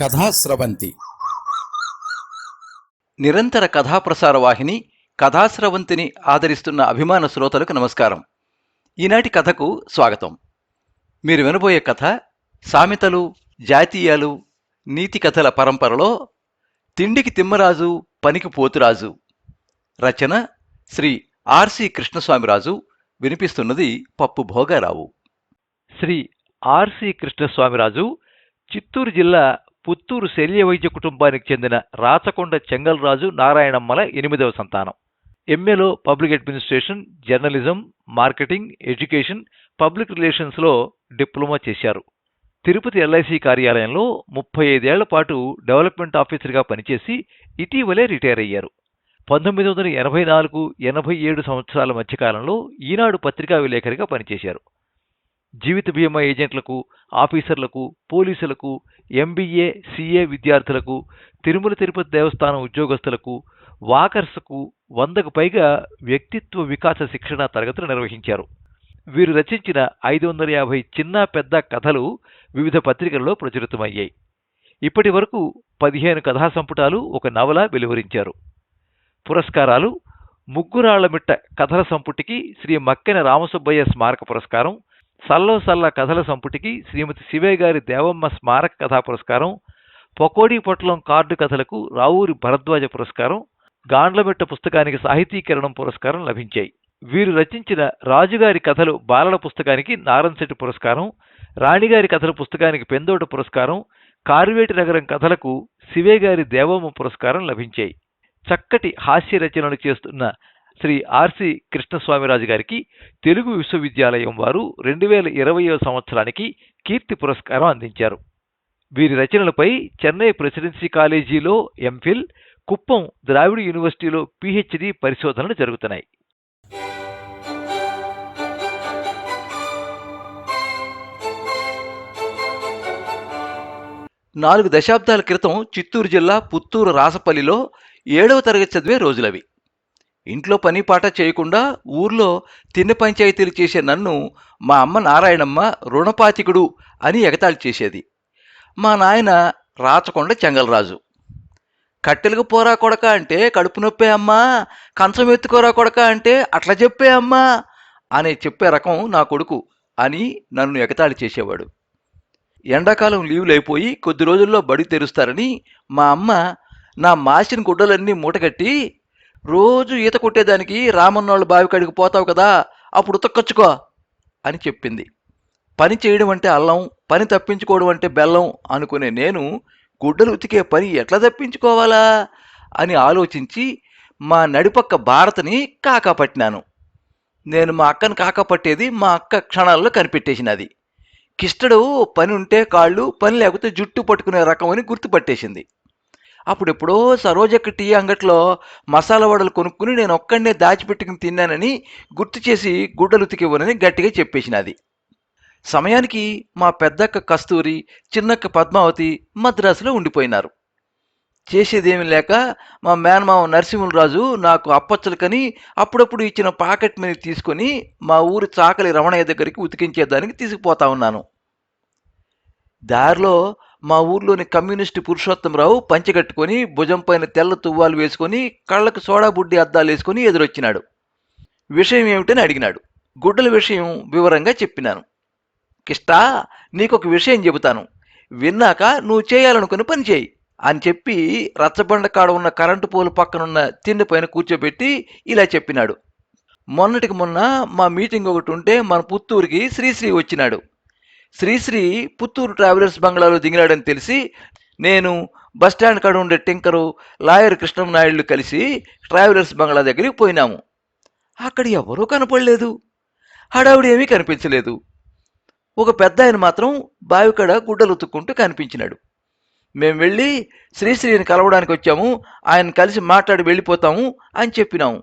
కథాస్రవంతి నిరంతర కథాప్రసార వాహిని కథాస్రవంతిని ఆదరిస్తున్న అభిమాన శ్రోతలకు నమస్కారం. ఈనాటి కథకు స్వాగతం. మీరు వినబోయే కథ సామెతలు జాతీయాలు నీతి కథల పరంపరలో తిండికి తిమ్మరాజు పనికి పోతురాజు. రచన శ్రీ ఆర్సి కృష్ణస్వామిరాజు వినిపిస్తున్నది పప్పు భోగారావు. శ్రీ ఆర్సి కృష్ణస్వామిరాజు చిత్తూరు జిల్లా పుత్తూరు శల్య వైద్య కుటుంబానికి చెందిన రాచకొండ చెంగల్రాజు నారాయణమ్మల ఎనిమిదవ సంతానం. ఎంఏలో public administration journalism marketing education public రిలేషన్స్లో diploma చేశారు. తిరుపతి ఎల్ఐసి కార్యాలయంలో ముప్పై ఐదేళ్ళ పాటు డెవలప్మెంట్ ఆఫీసర్గా పనిచేసి ఇటీవలే రిటైర్ అయ్యారు. పంతొమ్మిది వందల ఎనభై నాలుగు ఎనభై ఏడు సంవత్సరాల మధ్యకాలంలో ఈనాడు పత్రికా విలేకరిగా పనిచేశారు. జీవిత బీమా ఏజెంట్లకు ఆఫీసర్లకు పోలీసులకు ఎంబీఏ సిఏ విద్యార్థులకు తిరుమల తిరుపతి దేవస్థానం ఉద్యోగస్తులకు వాకర్స్కు వందకు పైగా వ్యక్తిత్వ వికాస శిక్షణ తరగతులు నిర్వహించారు. వీరు రచించిన ఐదు వందల యాభై చిన్న పెద్ద కథలు వివిధ పత్రికల్లో ప్రచురితమయ్యాయి. ఇప్పటి వరకు పదిహేను కథా సంపుటాలు ఒక నవల వెలువరించారు. పురస్కారాలు ముగ్గురాళ్ళమిట్ట కథల సంపుటికి శ్రీ మక్కెన రామసుబ్బయ్య స్మారక పురస్కారం సల్లో సల్ల కథల సంపుటికి శ్రీమతి శివయ్య గారి దేవమ్మ స్మారక కథా పురస్కారం పొకోడి పొట్లం కార్డు కథలకు రావూరి భరద్వాజ పురస్కారం గాండ్లమెట్ట పుస్తకానికి సాహితీకరణం పురస్కారం లభించాయి. వీరు రచించిన రాజుగారి కథలు బాలల పుస్తకానికి నారంశెట్టి పురస్కారం రాణిగారి కథల పుస్తకానికి పెందోట పురస్కారం కార్వేటి నగరం కథలకు శివే గారి దేవమ్మ పురస్కారం లభించాయి. చక్కటి హాస్య రచనలు చేస్తున్న శ్రీ ఆర్సి కృష్ణస్వామిరాజు గారికి తెలుగు విశ్వవిద్యాలయం వారు రెండు వేల ఇరవయో సంవత్సరానికి కీర్తి పురస్కారం అందించారు. వీరి రచనలపై చెన్నై ప్రెసిడెన్సీ కాలేజీలో ఎంఫిల్ కుప్పం ద్రావిడ యూనివర్సిటీలో పిహెచ్డి పరిశోధనలు జరుగుతున్నాయి. నాలుగు దశాబ్దాల క్రితం చిత్తూరు జిల్లా పుత్తూరు రాసపల్లిలో ఏడవ తరగతి చదివే రోజులవి. ఇంట్లో పని పాట చేయకుండా ఊర్లో తిన్న పంచాయతీలు చేసే నన్ను మా అమ్మ నారాయణమ్మ రుణపాతికుడు అని ఎగతాళి చేసేది. మా నాయన రాచకొండ చెంగలరాజు. కట్టెలకు పోరా కొడక అంటే కడుపు నొప్పే అమ్మా కంచం ఎత్తుకోరా కొడక అంటే అట్లా చెప్పే అమ్మా అనే చెప్పే రకం నా కొడుకు అని నన్ను ఎగతాళి చేసేవాడు. ఎండాకాలం లీవులు అయిపోయి కొద్ది రోజుల్లో బడి తెరుస్తారని మా అమ్మ నా మాసిన గుడ్డలన్నీ మూటగట్టి రోజు ఈత కొట్టేదానికి రామన్నోళ్ళ బావి కాడికి పోతావు కదా అప్పుడు ఉతక్కొచ్చుకో అని చెప్పింది. పని చేయడం అంటే అల్లం పని తప్పించుకోవడం అంటే బెల్లం అనుకునే నేను గుడ్డలు ఉతికే పని ఎట్లా తప్పించుకోవాలా అని ఆలోచించి మా నడిపక్క భారతని కాకాపట్టినాను. నేను మా అక్కను కాకా పట్టేది మా అక్క క్షణాల్లో కనిపెట్టేసినది. కిష్టడు పని ఉంటే కాళ్ళు పని లేకపోతే జుట్టు పట్టుకునే రకం అని గుర్తుపట్టేసింది. అప్పుడెప్పుడో సరోజక్క టీ అంగట్లో మసాలా వడలు కొనుక్కుని నేను ఒక్కడనే దాచిపెట్టుకుని తిన్నానని గుర్తు చేసి గుడ్డలు ఉతికివ్వనని గట్టిగా చెప్పేసినది. సమయానికి మా పెద్దక్క కస్తూరి చిన్నక్క పద్మావతి మద్రాసులో ఉండిపోయినారు. చేసేదేమీ లేక మా మేనమామ నరసింహరాజు నాకు అప్పచ్చలకని అప్పుడప్పుడు ఇచ్చిన పాకెట్ మనీ తీసుకొని మా ఊరి చాకలి రమణయ్య దగ్గరికి ఉతికించేదానికి తీసుకుపోతా ఉన్నాను. దారిలో మా ఊర్లోని కమ్యూనిస్టు పురుషోత్తమరావు పంచగట్టుకొని భుజం పైన తెల్ల తువ్వాలు వేసుకొని కళ్ళకు సోడా బుడ్డి అద్దాలు వేసుకొని ఎదురొచ్చినాడు. విషయం ఏమిటని అడిగినాడు. గుడ్డల విషయం వివరంగా చెప్పినాను. కిష్టా నీకొక విషయం చెబుతాను. విన్నాక నువ్వు చేయాలనుకుని పని చేయి అని చెప్పి రచ్చబండ కాడ ఉన్న కరెంటు పోలు పక్కనున్న తిండి పైన కూర్చోబెట్టి ఇలా చెప్పినాడు. మొన్నటికి మొన్న మా మీటింగ్ ఒకటి ఉంటే మన పుత్తూరుకి శ్రీశ్రీ వచ్చినాడు. శ్రీశ్రీ పుత్తూరు ట్రావెలర్స్ బంగ్లాలో దిగినాడని తెలిసి నేను బస్టాండ్ కాడ ఉండే టింకరు లాయర్ కృష్ణనాయుళ్ళు కలిసి ట్రావెలర్స్ బంగ్లా దగ్గరికి పోయినాము. అక్కడ ఎవరూ కనపడలేదు. హడావుడి ఏమీ కనిపించలేదు. ఒక పెద్ద ఆయన మాత్రం బావికడ గుడ్డలు ఉతుక్కుంటూ కనిపించినాడు. మేము వెళ్ళి శ్రీశ్రీని కలవడానికి వచ్చాము. ఆయన కలిసి మాట్లాడి వెళ్ళిపోతాము అని చెప్పినాము.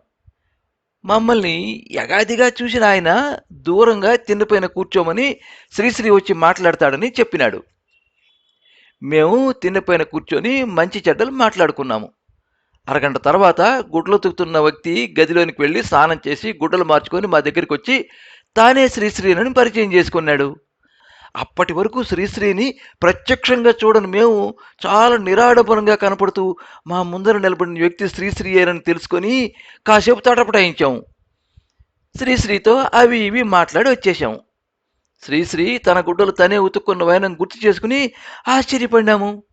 మమ్మల్ని యగాదిగా చూసిన ఆయన దూరంగా తిండిపైన కూర్చోమని శ్రీశ్రీ వచ్చి మాట్లాడతాడని చెప్పినాడు. మేము తిండిపైన కూర్చొని మంచి చెడ్డలు మాట్లాడుకున్నాము. అరగంట తర్వాత గుడ్లు ఉతుకుతున్న వ్యక్తి గదిలోనికి వెళ్ళి స్నానం చేసి గుడ్డలు మార్చుకొని మా దగ్గరికి వచ్చి తానే శ్రీశ్రీనని పరిచయం చేసుకున్నాడు. అప్పటి వరకు శ్రీశ్రీని ప్రత్యక్షంగా చూడని. మేము చాలా నిరాడంబరంగా కనపడుతూ మా ముందర నిలబడిన వ్యక్తి శ్రీశ్రీ అని తెలుసుకొని కాసేపు తటపటాయించాము శ్రీశ్రీతో అవి ఇవి మాట్లాడి వచ్చేసాము శ్రీశ్రీ తన గుడ్డలు తనే ఉతుక్కున్న వైనం గుర్తు చేసుకుని ఆశ్చర్యపడినాము.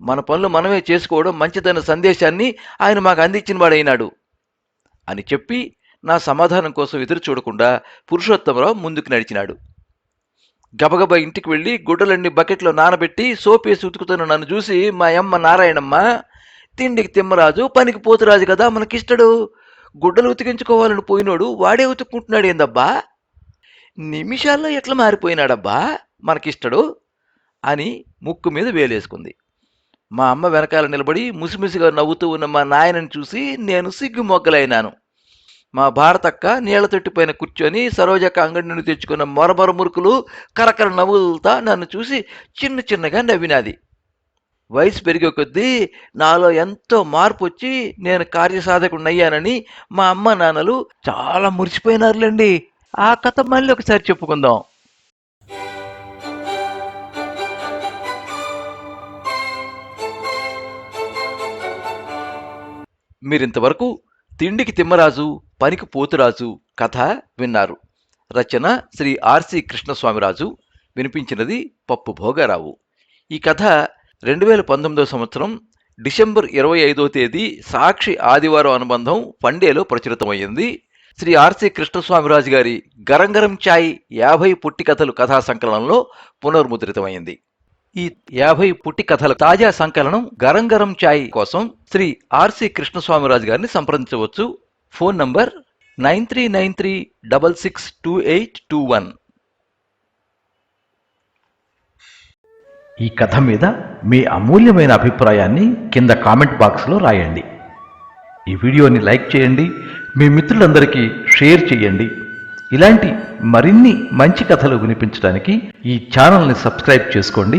మన పనులు మనమే చేసుకోవడం మంచిదన్న సందేశాన్ని ఆయన మాకు అందించిన వాడైనాడు అని చెప్పి నా సమాధానం కోసం ఎదురు చూడకుండా పురుషోత్తమరావు ముందుకు నడిచినాడు. గబగబా ఇంటికి వెళ్ళి గుడ్డలన్నీ బకెట్లో నానబెట్టి సోపేసి ఉతుకుతున్న నన్ను చూసి మా అమ్మ నారాయణమ్మ తిండికి తిమ్మరాజు పనికి పోతురాజు కదా మనకిష్టడు. గుడ్డలు ఉతికించుకోవాలని పోయినోడు వాడే ఉతుక్కుంటున్నాడు ఏందబ్బా? నిమిషాల్లో ఎట్లా మారిపోయినాడబ్బా? మనకిష్టడు అని ముక్కు మీద వేలేసుకుంది. మా అమ్మ వెనకాల నిలబడి ముసిముసిగా నవ్వుతూ ఉన్న మా నాయనని చూసి నేను సిగ్గు మొగ్గలైనాను మా భారతక్క నీళ్ళ తొట్టిపైన కూర్చొని సరోజక్క అంగడి నుండి తెచ్చుకున్న మొరమొర మురుకులు కరకర నవ్వులతా నన్ను చూసి చిన్న చిన్నగా నవ్వినాది. వయసు పెరిగే కొద్దీ నాలో ఎంతో మార్పు వచ్చి నేను కార్యసాధకుడినయ్యానని మా అమ్మ నాన్నలు చాలా మురిసిపోయినారులేండి. ఆ కథ మళ్ళీ ఒకసారి చెప్పుకుందాం. మీరింతవరకు తిండికి తిమ్మరాజు పనికి పోతురాజు కథ విన్నారు. రచన శ్రీ ఆర్సి కృష్ణస్వామిరాజు వినిపించినది పప్పు భోగారావు. ఈ కథ రెండు వేల పంతొమ్మిదో సంవత్సరం డిసెంబర్ ఇరవై ఐదో తేదీ సాక్షి ఆదివారం అనుబంధం పండేలో ప్రచురితమైంది శ్రీ ఆర్సి కృష్ణస్వామిరాజు గారి గరంగరం ఛాయ్ యాభై పుట్టి కథలు కథా సంకలనంలో పునర్ముద్రితమైంది ఈ యాభై పుట్టి కథల తాజా సంకలనం గరం గరం ఛాయ్ కోసం శ్రీ ఆర్సి కృష్ణస్వామిరాజు గారిని సంప్రదించవచ్చు. Phone number nine three nine three double six two eight two one. ఈ కథ మీద మీ అమూల్యమైన అభిప్రాయాన్ని కింద కామెంట్ బాక్స్లో రాయండి. ఈ వీడియోని లైక్ చేయండి మీ మిత్రులందరికీ షేర్ చేయండి. ఇలాంటి మరిన్ని మంచి కథలు వినిపించడానికి ఈ ఛానల్ని సబ్స్క్రైబ్ చేసుకోండి.